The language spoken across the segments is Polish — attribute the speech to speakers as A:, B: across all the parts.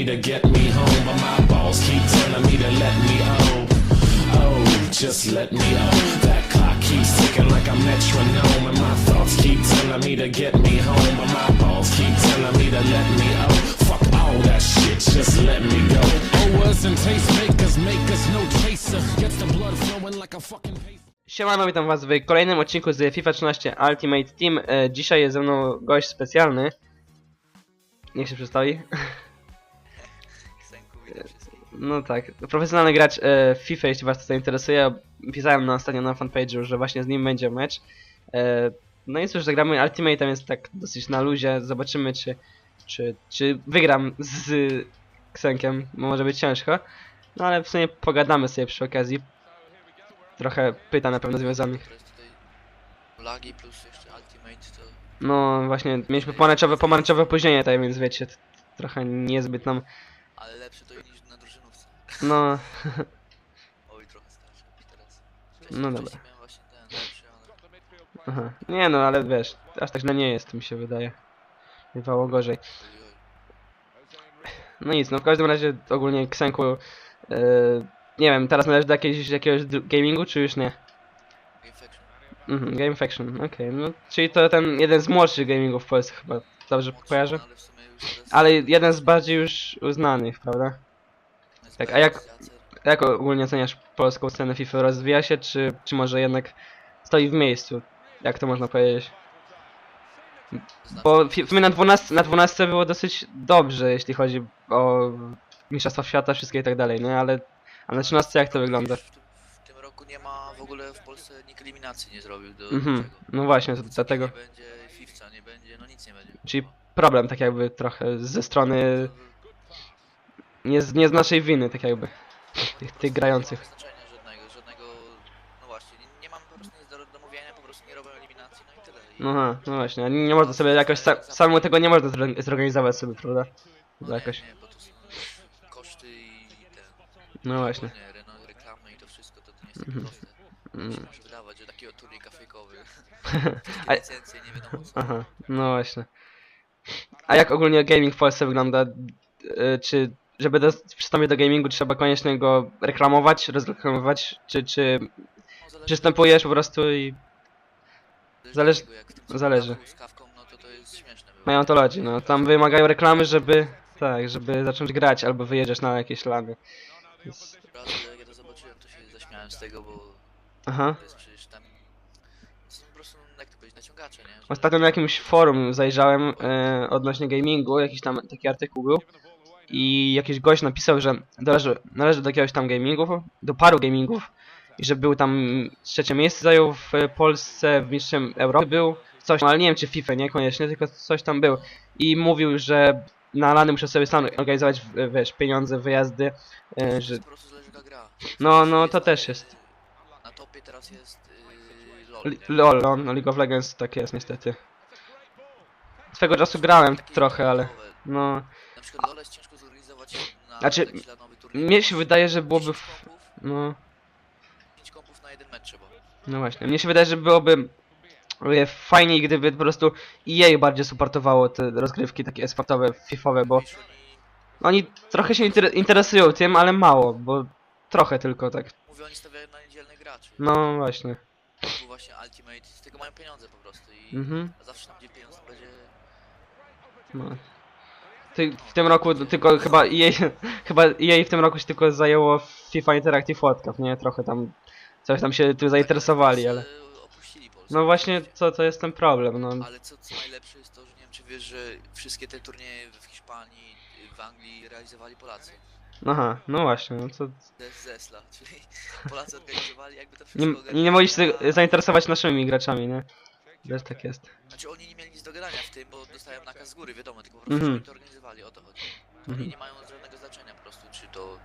A: me to get me home, but my balls keep telling me to let me oh, oh, just let me oh. That clock keeps ticking like a metronome, and my thoughts keep telling me to get me home, but my balls keep telling me to let me oh. Fuck all that shit, just let me go. Owers and tastemakers make us no chaser. Gets the blood flowing like a fucking pace.
B: Siemano, witam was w kolejnym odcinku z FIFA 13 Ultimate Team. E, dzisiaj jest ze mną gość specjalny. Niech się przedstawi. No tak, profesjonalny gracz e, FIFA, jeśli was to zainteresuje. Pisałem na ostatnio na fanpage'u, że właśnie z nim będzie mecz. E, no i cóż, zagramy Ultimate, jest tak dosyć na luzie. Zobaczymy, czy, czy, czy wygram z Ksenkiem. Może być ciężko. No ale w sumie pogadamy sobie przy okazji. Trochę pytań na pewno związanych.
C: Teraz tutaj lagi plus jeszcze ultimate to...
B: No właśnie, mieliśmy pomarańczowe, pomarańczowe opóźnienie tutaj, więc wiecie, trochę niezbyt nam,
C: Ale lepsze to niż na.
B: No,
C: Oj, trochę teraz.
B: No dobra.
C: Wcześniej miałem właśnie ten lepszy, ale...
B: aha, nie no, ale wiesz, aż tak źle nie jest, mi się wydaje. Bywało gorzej.
C: Oj, oj.
B: No nic, no w każdym razie ogólnie Ksenku, yy, nie wiem, teraz należy do jakiegoś, jakiegoś dru- gamingu, czy już nie?
C: Game Faction.
B: Mhm, Game Faction, okej, no, czyli to ten jeden z młodszych gamingów w Polsce chyba, dobrze
C: Mocno,
B: kojarzę?
C: Ale w sumie już teraz...
B: Ale jeden z bardziej już uznanych, prawda? Tak, a jak-. Jak ogólnie oceniasz polską scenę FIFA? Rozwija się, czy, czy może jednak stoi w miejscu? Jak to można powiedzieć? Bo fi- w sumie na 12, na 12 było dosyć dobrze, jeśli chodzi o Mistrzostwa Świata, wszystkie i tak dalej, no ale a na 13 jak to wygląda?
C: W tym, w tym roku nie ma w ogóle w Polsce nikt eliminacji nie zrobił do
B: Mhm,
C: niczego.
B: no właśnie, to, dlatego,
C: Nie będzie, FIFCA nie będzie, no nic nie będzie.
B: czyli problem tak jakby trochę ze strony, nie z, nie z naszej winy tak jakby, tych, tych grających.
C: Nie znaczenia żadnego, żadnego, no właśnie, nie, nie mam po prostu nic do domówienia, po prostu nie robią eliminacji, no i tyle. I,
B: No, aha, no właśnie, a nie można sobie jakoś, sa, samemu tego nie można zor- zorganizować sobie, prawda?
C: no
B: jakoś.
C: Nie, nie, bo to są koszty i ten,
B: No właśnie.
C: ogólnie reno- reklamy i to wszystko, to, to nie jest
B: Mhm.
C: takie proste.
B: Mm.
C: Się może wydawać, że takiego turnika fejkowy,
B: A-
C: licencje, nie wiadomo co.
B: Aha, no właśnie. A jak ogólnie gaming w Polsce wygląda? Y, Czy, żeby przystąpić do gamingu, trzeba koniecznie go reklamować, rozreklamować, czy, czy
C: No,
B: przystępujesz po prostu i zależy- zależy.
C: no to
B: mają to ludzi, no. Tam wymagają reklamy, żeby, tak, żeby zacząć grać albo wyjeżdżać na jakieś lany.
C: Raz jak ja to zobaczyłem, to się zaśmiałem z tego, bo
B: Aha.
C: to jest przecież tam... Są po prostu, jak to powiedzieć, naciągacze, nie?
B: Ostatnio na jakimś forum zajrzałem e, odnośnie gamingu, jakiś tam taki artykuł był i jakiś gość napisał, że należy, należy do jakiegoś tam gamingu, do paru gamingów i że był tam trzecie miejsce zajął w Polsce, w mistrzem Europy był, coś, ale nie wiem czy FIFA, niekoniecznie, tylko coś tam był i mówił, że na lany muszę sobie sam organizować, wiesz, pieniądze, wyjazdy, e, że. No, no, to też jest.
C: Na topie teraz jest y, LOL,
B: no, no League of Legends tak jest niestety. Swego czasu grałem trochę, ale no...
C: Ciężko zorganizować na
B: Znaczy,
C: taki lanowy turniej.
B: Mnie się wydaje, że byłoby...
C: 5
B: f-
C: kompów,
B: No,
C: 5 kompów na jeden mecz trzeba.
B: no właśnie. Mnie się wydaje, że byłoby e, fajniej, gdyby po prostu EA bardziej supportowało te rozgrywki takie esportowe, fifowe, bo
C: Wiesz, oni
B: oni trochę się inter interesują tym, ale mało, bo trochę tylko tak.
C: mówią, oni stawiają na niedzielnych graczy.
B: No właśnie.
C: Tu właśnie Ultimate, z tego mają pieniądze po prostu i
B: Mhm.
C: a zawsze tam gdzie pieniądze będzie...
B: No. Ty, w tym roku tylko chyba EA, chyba EA w tym roku się tylko zajęło FIFA Interactive World Cup, nie? Trochę tam, coś tam się tym zainteresowali, ale...
C: Polsce Opuścili Polskę.
B: No właśnie, co to jest ten problem, no.
C: Ale co, co najlepsze jest to, że nie wiem czy wiesz, że wszystkie te turnieje w Hiszpanii, w Anglii realizowali Polacy.
B: Aha, no właśnie, no to...
C: Z Zesla, czyli Polacy organizowali jakby to wszystko
B: nie, nie mogli się
C: ogarniali, a-
B: zainteresować naszymi graczami, nie? Też tak jest.
C: Znaczy oni nie mieli nic do gadania w tym, bo dostają nakaz z góry, wiadomo, tylko po prostu
B: Mhm.
C: oni to organizowali, o to chodzi. Oni
B: Mhm.
C: nie mają żadnego znaczenia po prostu, czy to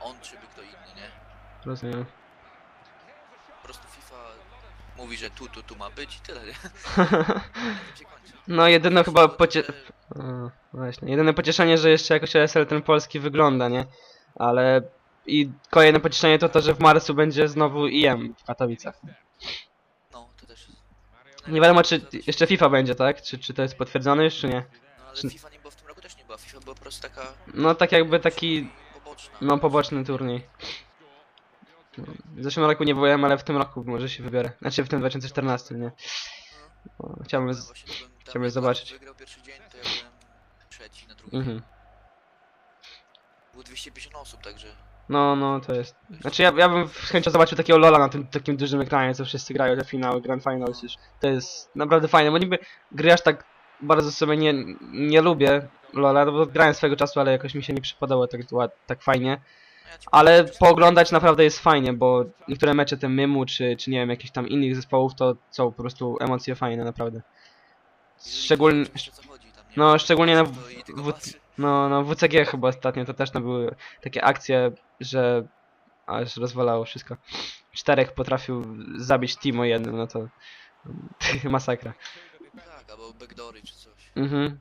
C: on, czy by kto inny, nie?
B: Rozumiem.
C: Po prostu FIFA mówi, że tu, tu, tu ma być i tyle, nie? Na tym się kończy.
B: No jedyne chyba pocie... A, Właśnie, jedyne pocieszenie, że jeszcze jakoś ESL ten polski wygląda, nie? Ale... I kolejne pocieszenie to to, że w marcu będzie znowu IM w Katowicach.
C: No, to też jest...
B: Nie wiadomo czy jeszcze FIFA będzie, tak? Czy, czy to jest potwierdzone już, czy nie?
C: No ale
B: czy-
C: FIFA nie było w tym roku też nie była. FIFA była po prostu taka
B: No tak jakby taki,
C: poboczna.
B: no poboczny turniej. No, W zeszłym roku nie byłem, ale w tym roku może się wybiorę. Znaczy w tym 2014, nie? No, chciałbym... Z...
C: Właśnie byłem tam,
B: chciałbym
C: jak
B: zobaczyć.
C: wygrał pierwszy dzień, to ja byłem trzeci na drugim.
B: Mhm.
C: Było 250 osób, także
B: No, no, to jest... Znaczy ja, ja bym z chęcią zobaczył takiego Lola na tym takim dużym ekranie, co wszyscy grają te finały, Grand Finals już. To jest naprawdę fajne, bo niby gry aż tak bardzo sobie nie, nie lubię Lola, no bo grałem swego czasu, ale jakoś mi się nie przypadało tak, tak fajnie. Ale pooglądać naprawdę jest fajnie, bo niektóre mecze te Mymu, czy, czy nie wiem, jakichś tam innych zespołów, to są po prostu emocje fajne, naprawdę. Szczególnie, no, szczególnie na, w, no, no WCG chyba ostatnio, to też to były takie akcje, że aż rozwalało wszystko. Czterech potrafił zabić Timo jednym, no to masakra.
C: Tak, albo backdoory czy coś.
B: Mhm.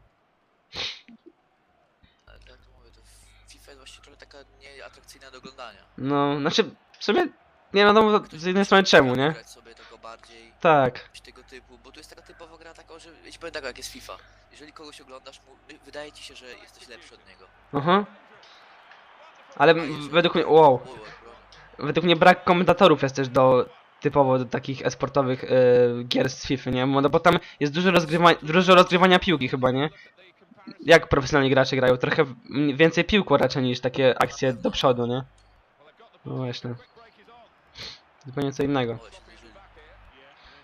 C: Ale tak jak to mówię, to FIFA jest właśnie trochę taka nieatrakcyjna do oglądania.
B: No, znaczy, w sumie nie wiadomo z jednej strony czemu, nie?
C: Grać sobie tego bardziej,
B: Tak.
C: tego typu, bo tu jest taka typowa gra taka, że ja ci powiem tak jak jest FIFA. Jeżeli kogoś oglądasz, mu, wydaje ci się, że jesteś lepszy od niego.
B: Aha. Ale m- według mnie, wow, według mnie brak komentatorów jest też do typowo do takich esportowych y, gier z FIFA, nie? No bo tam jest dużo, rozgrywa dużo rozgrywania piłki chyba, nie? Jak profesjonalni gracze grają? Trochę m- więcej piłku raczej niż takie akcje do przodu, nie? No właśnie. Zupełnie co innego.
C: Właśnie, jeżeli-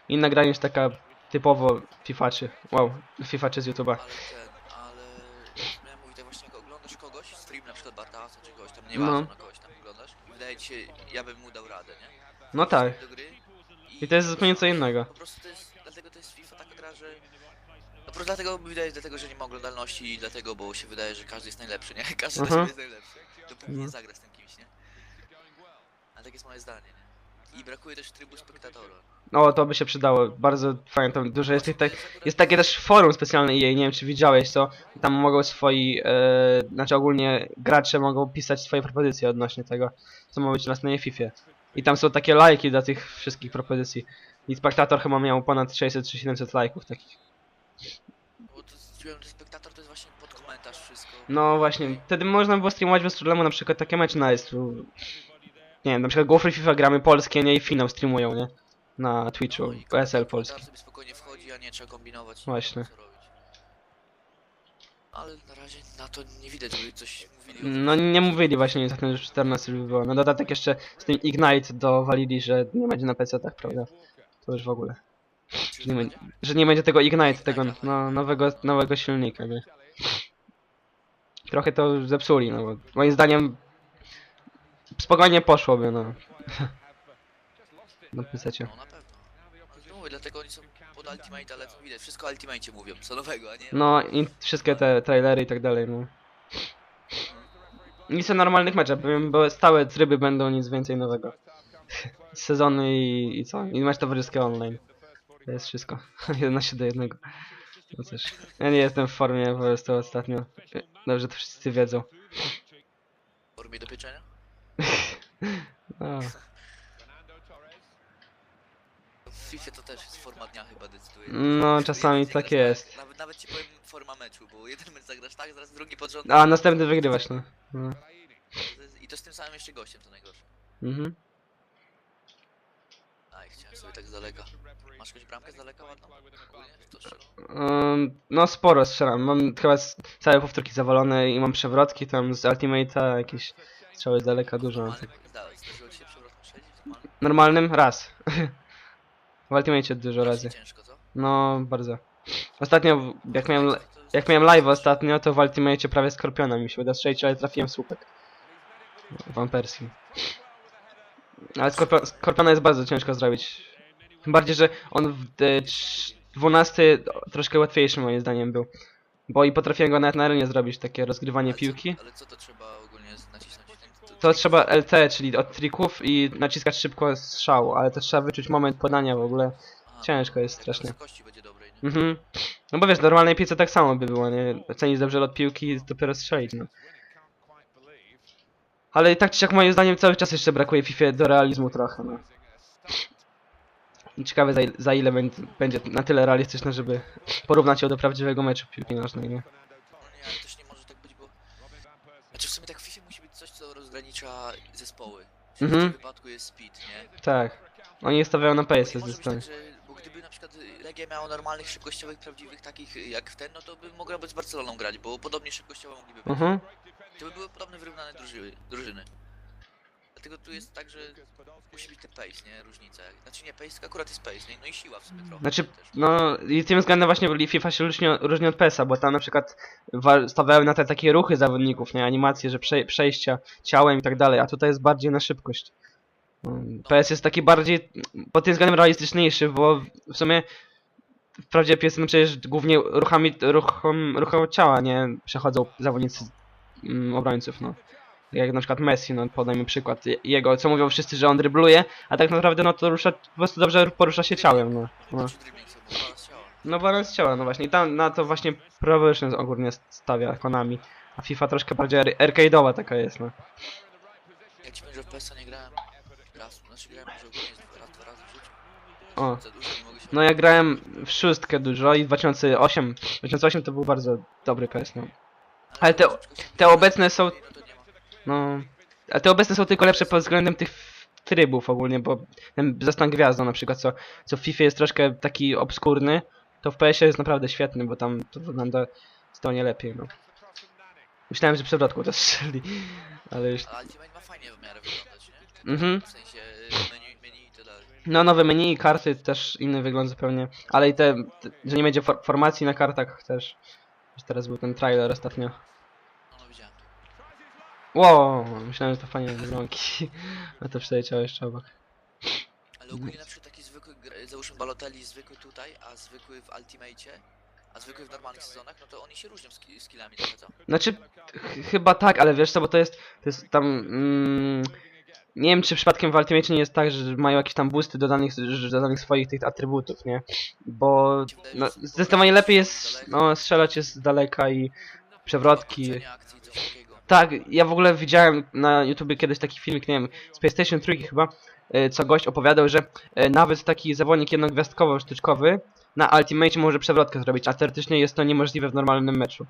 B: Inna gra niż taka typowo fifaczy. Wow, fifaczy z YouTube'a.
C: Ale ten, ale miałem mówić tak właśnie jak oglądasz kogoś, stream na przykład Bartasa czy kogoś tam, nieważne
B: No.
C: na kogoś tam oglądasz, i wydaje ci się, ja bym mu dał radę, nie?
B: No tak. I to jest zupełnie co innego.
C: Po prostu to jest, dlatego to jest FIFA taka gra, że... No po prostu dlatego mi wydaje, dlatego, że nie ma oglądalności i dlatego, bo się wydaje, że każdy jest najlepszy, nie? Każdy na siebie jest najlepszy, dopóki
B: No.
C: nie zagra z tym kimś, nie? Ale takie jest moje zdanie, nie? I brakuje też trybu spektatora.
B: O, to by się przydało. Bardzo fajnie, tam dużo jest tych tak... Jest takie też forum specjalne EA, nie wiem czy widziałeś to. Tam mogą swoi, e, znaczy ogólnie gracze mogą pisać swoje propozycje odnośnie tego, co ma być w następnej FIFA. I tam są takie lajki dla tych wszystkich propozycji. I Spectator chyba miał ponad 600 czy 700 lajków takich.
C: Bo to czułem, że spektator to jest właśnie pod komentarz wszystko.
B: No właśnie, wtedy można było streamować bez problemu na przykład takie mecze na tu Nie wiem, na przykład Go Free FIFA gramy polskie, nie i finał streamują, nie? Na Twitchu,
C: No
B: PSL polski.
C: sobie spokojnie wchodzi, a nie trzeba kombinować.
B: Właśnie.
C: co robić. Ale na razie na to nie widać, żeby coś mówili. o
B: No nie mówili właśnie nic o tym, że 14 by było. Na dodatek jeszcze z tym Ignite dowalili, że nie będzie na PC-tach, prawda? To już w ogóle. nie, będzie- że nie będzie tego Ignite, tego no, nowego, nowego silnika, nie? Trochę to zepsuli, no bo moim zdaniem spokojnie poszłoby, no. Na PC-cie.
C: No na pewno. No, mówię, dlatego oni są pod Ultimate, ale widać, wszystko o Ultimate mówią, co nowego, a nie?
B: No i wszystkie te trailery i tak dalej, no. Nic o normalnych meczach, powiem, bo stałe tryby będą, nic więcej nowego. Sezony i, i co? I mecz towarzyski online. To jest wszystko. 11 do 1. No cóż. Ja nie jestem w formie po prostu ostatnio. Dobrze to wszyscy wiedzą.
C: W formie do pieczenia?
B: No.
C: W FIFA to też jest forma dnia chyba decyduje.
B: No, czasami tak jest.
C: Nawet, nawet ci powiem forma meczu, bo jeden mecz zagrasz tak, zaraz drugi pod rząd.
B: A następny wygrywasz, no. no.
C: I to z tym samym jeszcze gościem, to najgorsze.
B: Mhm.
C: Aj, chciałem sobie tak z daleka. Masz jakąś bramkę z daleka ładną? To strzelą?
B: Um, no sporo strzelam. Mam chyba całe powtórki zawalone i mam przewrotki tam z Ultimate'a, jakieś strzały z daleka dużo. mam.
C: Normalnym zdałeś, zdarzyło ci się? Normalnym?
B: Normalnym raz. w Ultimate dużo razy.
C: Ciężko, co?
B: No, bardzo. Ostatnio, w- jak miałem, jak miałem live ostatnio, to w Ultimate prawie Skorpiona mi się uda strzelić, ale trafiłem w słupek. Van Persie. Ale Skorpio, Skorpiona jest bardzo ciężko zrobić. Tym bardziej, że on w e, trz- 12 troszkę łatwiejszy moim zdaniem był. Bo i potrafiłem go nawet na arenie zrobić, takie rozgrywanie
C: ale co-
B: piłki.
C: Ale co to trzeba
B: To trzeba LT, czyli od trików i naciskać szybko strzał, ale to trzeba wyczuć moment podania w ogóle. Ciężko jest strasznie.
C: Będzie dobrej?
B: Mhm. No bo wiesz, normalnej piłce tak samo by było, nie? Ocenić dobrze lot piłki i dopiero strzelić, no. Ale tak czy siak moim zdaniem cały czas jeszcze brakuje FIFA do realizmu trochę, no. I ciekawe za, za ile będzie, będzie na tyle realistyczne, żeby porównać ją do prawdziwego meczu piłki nożnej, nie?
C: No nie, ale też nie może tak ogranicza zespoły. W
B: Mhm.
C: tym wypadku jest speed, nie?
B: Tak. Oni stawiają na pace
C: nie
B: ze
C: może być
B: strony.
C: tak, że, bo gdyby na przykład Legia miała normalnych, szybkościowych, prawdziwych takich jak w ten, no to by mogła być z Barceloną grać, bo podobnie szybkościowo mogliby być.
B: Mhm.
C: To by były podobne wyrównane drużyny. drużyny. Dlatego tu jest tak, że musi być ten pace, nie? Różnica. Znaczy nie, pace akurat jest pace, nie? No i siła w sumie trochę.
B: Znaczy,
C: też.
B: no i tym względem właśnie FIFA się różni, różni od PESa, bo tam na przykład stawiały na te takie ruchy zawodników, nie? Animacje, że prze, przejścia ciałem i tak dalej, a tutaj jest bardziej na szybkość. Mm, PS jest taki bardziej pod tym względem realistyczniejszy, bo w sumie wprawdzie PS no przecież głównie ruchami, ruchom, ruchom ciała, nie? Przechodzą zawodnicy mm, obrońców, no. Jak na przykład Messi, no podajmy przykład Je- jego, co mówią wszyscy, że on drybluje, a tak naprawdę no to rusza, po prostu dobrze porusza się ciałem, no. no.
C: Znaczy.
B: No balans ciała, no właśnie. I tam na to właśnie Pro Evolution ogólnie stawia Konami. A FIFA troszkę bardziej ar- arcade'owa taka jest, no.
C: Jak ci powiem, że w PESa nie grałem raz, znaczy grałem może ogólnie raz, dwa razy w życiu.
B: O. No ja grałem w szóstkę dużo i 2008. 2008 to był bardzo dobry PS, no. ale te- te obecne są-
C: No.
B: A te obecne są tylko lepsze pod względem tych trybów ogólnie, bo ten zastan gwiazdą na przykład, co, co w FIFA jest troszkę taki obskurny, to w PS jest naprawdę świetny, bo tam to wygląda zupełnie lepiej, no. Myślałem, że przewrotką to strzeli, ale już...
C: Ale Ultimate ma fajnie w miarę wyglądać, nie?
B: Mhm.
C: W sensie menu, menu i dalej.
B: No nowe menu i karty też inny wygląd zupełnie, ale i te, te że nie będzie for formacji na kartach też. Już teraz był ten trailer ostatnio. Wow, myślałem, że to fajnie bramki. A to przeleciało jeszcze obok.
C: Ale ogólnie na przykład taki zwykły, gr- załóżmy Balotelli zwykły tutaj, a zwykły w Ultimate, a zwykły w normalnych sezonach, no to oni się różnią ski- skillami trochę, co?
B: Znaczy, ch chyba tak, ale wiesz co, bo to jest, to jest tam... Mm, nie wiem, czy przypadkiem w Ultimate nie jest tak, że mają jakieś tam boosty dodanych, że- dodanych swoich tych atrybutów, nie? Bo no, zdecydowanie lepiej jest no, strzelać jest z daleka i przewrotki.
C: zakończenie akcji, coś takiego.
B: Tak, ja w ogóle widziałem na YouTubie kiedyś taki filmik, nie wiem, z PlayStation 3 chyba, e, co gość opowiadał, że e, nawet taki zawodnik jednogwiazdkowo sztuczkowy na Ultimate może przewrotkę zrobić, a teoretycznie jest to niemożliwe w normalnym meczu.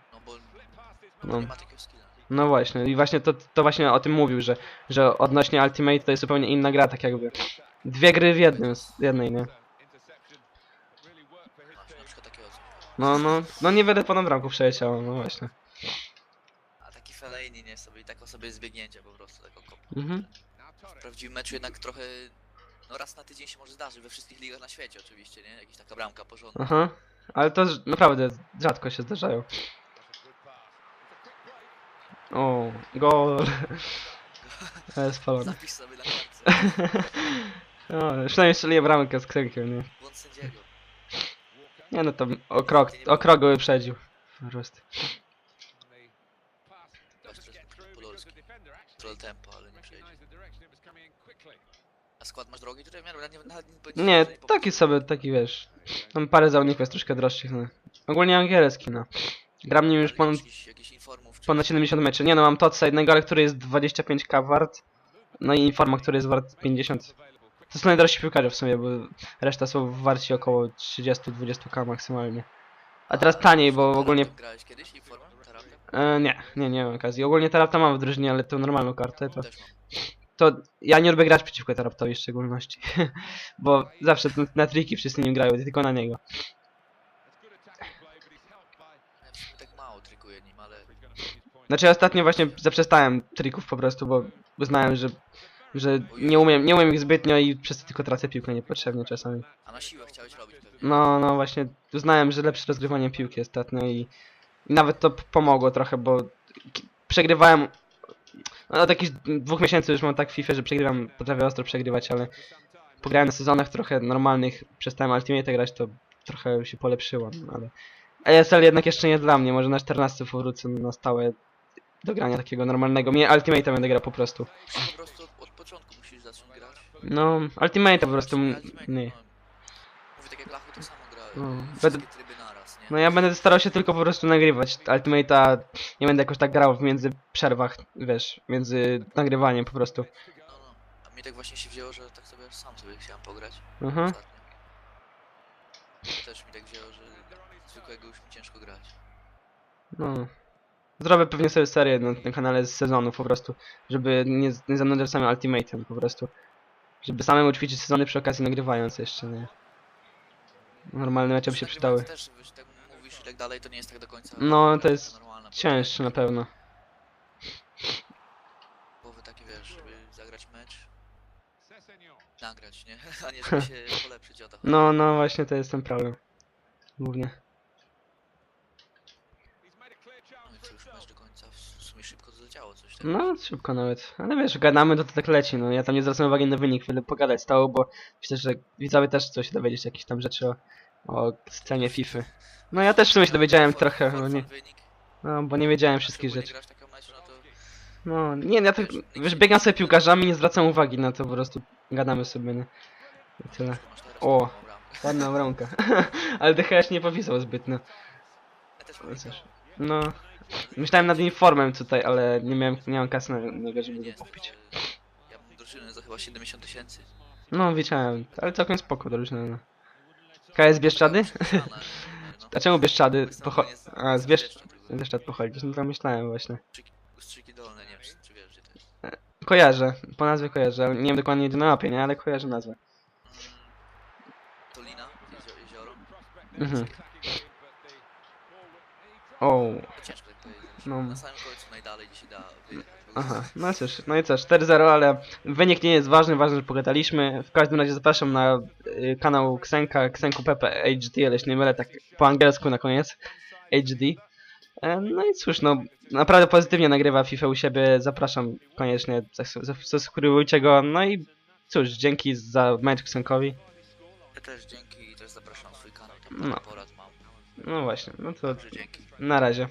C: No
B: No.
C: nie
B: właśnie, i właśnie to, to właśnie o tym mówił, że, że odnośnie Ultimate to jest zupełnie inna gra, tak jakby. Dwie gry w jednym, w jednej, nie? No, no, no niewiele ponad bramką przeleciało, no właśnie.
C: Fellaini, nie, sobie, taką sobie zbiegnięcie po prostu, taką kopę.
B: Mhm.
C: W prawdziwym meczu jednak trochę, no raz na tydzień się może zdarzyć, we wszystkich ligach na świecie oczywiście, nie? Jakaś taka bramka porządna.
B: Aha, ale to ż- naprawdę rzadko się zdarzają. O, gol. Ale spalony.
C: Zapisz sobie na kartce,
B: O, przynajmniej strzeliłem bramkę z kręgiem, nie?
C: błąd sędziego.
B: Nie no to o krok, o krok go wyprzedził. Rost.
C: Właśnie Podolski. Troll tempo, ale nie przejdzie. A skład masz drogi tutaj w miarę? Nawet nie, nawet nie,
B: Nie, taki sobie, taki wiesz. Mam parę zawodników jest troszkę droższych, no. Ogólnie angielski, no. Gram nim już ponad,
C: informów, czy
B: ponad 70 meczy. Nie no, mam Totsa jednego, ale który jest 25k wart. No i Informa, który jest wart 50. To są najdrożsi piłkarze w sumie, bo reszta są warci około 30-20k maksymalnie. A teraz taniej, bo ogólnie...
C: Grałeś kiedyś informem?
B: E, nie, nie, nie mam okazji. Ogólnie Tarapta mam w drużynie, ale tą normalną kartę to...
C: Też mam.
B: to ja nie lubię grać przeciwko Taraptowi w szczególności. bo zawsze na triki wszyscy nim grają, tylko na niego.
C: Ja w sumie tak mało nim, ale
B: Znaczy ja ostatnio właśnie zaprzestałem trików po prostu, bo uznałem, że, że nie umiem, nie umiem ich zbytnio i przez to tylko tracę piłkę niepotrzebnie czasami.
C: a na siłę chciałeś robić pewnie.
B: No, no właśnie uznałem, że lepsze rozgrywanie piłki ostatnio i, i nawet to pomogło trochę, bo przegrywałem no, od jakichś dwóch miesięcy już mam tak w FIFA, że przegrywam, potrafię ostro przegrywać, ale pograłem na sezonach trochę normalnych, przestałem Ultimate grać, to trochę się polepszyło, no, ale ESL jednak jeszcze nie dla mnie, może na 14 powrócę na stałe do grania takiego normalnego. Mnie Ultimate będę grał po prostu.
C: Po prostu od, od początku musisz zacząć grać.
B: No, Ultimate po prostu, nie.
C: no. Mówię tak jak Lachu tak samo grałem.
B: No,
C: Wszystkie
B: będę-
C: tryby naraz, nie?
B: No ja będę starał się tylko po prostu nagrywać Ultimate'a, nie będę jakoś tak grał w między przerwach, wiesz, między nagrywaniem po prostu.
C: No, no. A mnie tak właśnie się wzięło, że tak sobie sam sobie chciałem pograć.
B: Mhm.
C: Ostatnio. Też mi tak wzięło, że zwykłego już mi ciężko grać.
B: No. Zrobię pewnie sobie serię na tym kanale z sezonów po prostu, żeby nie, nie zanudzać samym Ultimate'em po prostu. Żeby samemu ćwiczyć sezony przy okazji nagrywając jeszcze, nie? Normalne mecze by się
C: Przy
B: przydały.
C: Też, tak tak dalej, to nie jest tak do końca.
B: No, to jest
C: normalne, bo
B: Cięższe na pewno.
C: Połowy takie wiesz, żeby zagrać mecz, nagrać, nie? A nie żeby się polepszyć o to.
B: No, no właśnie to jest ten problem. Głównie.
C: No i co już mecz do końca, w w sumie szybko to coś tak.
B: No, szybko nawet. Ale wiesz, gadamy, to, to tak leci, no. Ja tam nie zwracam uwagi na wynik, chwilę pogadać stało, bo myślę, że widzowie też chcą się dowiedzieć jakieś tam rzeczy o, o scenie FIFA. No ja też w sumie się dowiedziałem trochę, bo nie,
C: fun wynik.
B: no, bo nie wiedziałem wszystkich rzeczy.
C: no
B: No, nie, ja tak, wiesz, biegam sobie piłkarzami, nie zwracam uwagi na to, po prostu gadamy sobie, nie. I tyle. O. Ładna bramka. Ale DHS nie popisał zbytnio. No. No, myślałem nad informem tutaj, ale nie miałem, nie miałem kasy na niego, żeby
C: Nie,
B: go kupić.
C: Ja mam drużynę za chyba 70 tysięcy.
B: No, wiedziałem, ale całkiem spoko drużyna, no. KS Bieszczady? A czemu Bieszczady? Pocho a, z Bieszcz... Bieszczad pochodzisz, no to myślałem właśnie.
C: Ustrzyki dolne, nie wiem czy- wiesz gdzie to jest.
B: Kojarzę, po nazwie kojarzę, ale nie wiem dokładnie gdzie na mapie, nie? Ale kojarzę nazwę.
C: Mm, Tolina, jezio- jezioro.
B: Mhm. O,
C: To ciężko tak powiedzieć.
B: No.
C: Na samym końcu najdalej się da wyjechać.
B: aha, no cóż, no i co, 4-0, ale wynik nie jest ważny, ważne, że pogadaliśmy. W każdym razie zapraszam na y, kanał Ksenka, Ksenku Pepe HD, ale się nie mylę, tak po angielsku na koniec, HD. E, No i cóż, no naprawdę pozytywnie nagrywa FIFA u siebie, zapraszam koniecznie, zas- zas- zasubskrybujcie go, no i cóż, dzięki za mecz Ksenkowi.
C: Ja też dzięki i też zapraszam na swój kanał, tam
B: No.
C: porad.
B: No właśnie, no to
C: Także dzięki.
B: na razie.